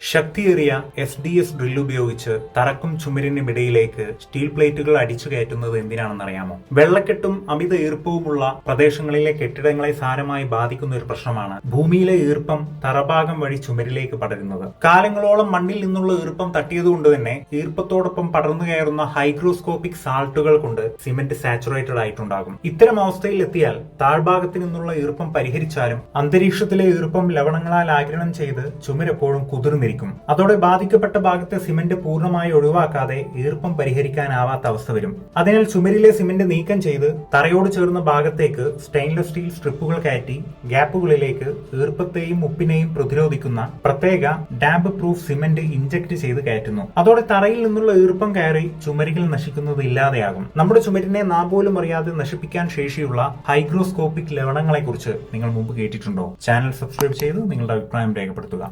ശക്തിയേറിയ S D S drill ഉപയോഗിച്ച് തറക്കും ചുമരിനും ഇടയിലേക്ക് സ്റ്റീൽ പ്ലേറ്റുകൾ അടിച്ചു കയറ്റുന്നത് എന്തിനാണെന്നറിയാമോ വെള്ളക്കെട്ടും അമിത ഈർപ്പവുമുള്ള പ്രദേശങ്ങളിലെ കെട്ടിടങ്ങളെ സാരമായി ബാധിക്കുന്ന ഒരു പ്രശ്നമാണ് ഭൂമിയിലെ ഈർപ്പം തറഭാഗം വഴി ചുമരിലേക്ക് പടരുന്നത്. കാലങ്ങളോളം മണ്ണിൽ നിന്നുള്ള ഈർപ്പം തട്ടിയതുകൊണ്ട് തന്നെ ഈർപ്പത്തോടൊപ്പം പടർന്നു കയറുന്ന ഹൈഗ്രോസ്കോപ്പിക് സാൾട്ടുകൾ കൊണ്ട് സിമന്റ് സാച്ചുറേറ്റഡ് ആയിട്ടുണ്ടാകും. ഇത്തരം അവസ്ഥയിൽ എത്തിയാൽ താഴ്ഭാഗത്ത് നിന്നുള്ള ഈർപ്പം പരിഹരിച്ചാലും അന്തരീക്ഷത്തിലെ ഈർപ്പം ലവണങ്ങളാൽ ആഗിരണം ചെയ്ത് ചുമരെപ്പോഴും കുതിർന്നിരിക്കും അതോടെ ബാധിക്കപ്പെട്ട ഭാഗത്തെ സിമന്റ് പൂർണമായി ഒഴിവാക്കാതെ ഈർപ്പം പരിഹരിക്കാനാവാത്ത അവസ്ഥ വരും. അതിനാൽ ചുമരിലെ സിമന്റ് നീക്കം ചെയ്ത് തറയോട് ചേർന്ന ഭാഗത്തേക്ക് സ്റ്റെയിൻലെസ് സ്റ്റീൽ സ്ട്രിപ്പുകൾ കയറ്റി ഗ്യാപ്പുകളിലേക്ക് ഈർപ്പത്തെയും ഉപ്പിനെയും പ്രതിരോധിക്കുന്ന പ്രത്യേക ഡാമ്പ് പ്രൂഫ് സിമന്റ് ഇഞ്ചക്ട് ചെയ്ത് കയറ്റുന്നു. അതോടെ തറയിൽ നിന്നുള്ള ഈർപ്പം കയറി ചുമരുകൾ നശിക്കുന്നത് ഇല്ലാതെയാകും. നമ്മുടെ ചുമരിനെ നാം പോലും അറിയാതെ നശിപ്പിക്കാൻ ശേഷിയുള്ള ഹൈഗ്രോസ്കോപ്പിക് ലവണങ്ങളെ കുറിച്ച് നിങ്ങൾ മുമ്പ് കേട്ടിട്ടുണ്ടോ? ചാനൽ സബ്സ്ക്രൈബ് ചെയ്ത് നിങ്ങളുടെ അഭിപ്രായം രേഖപ്പെടുത്തുക.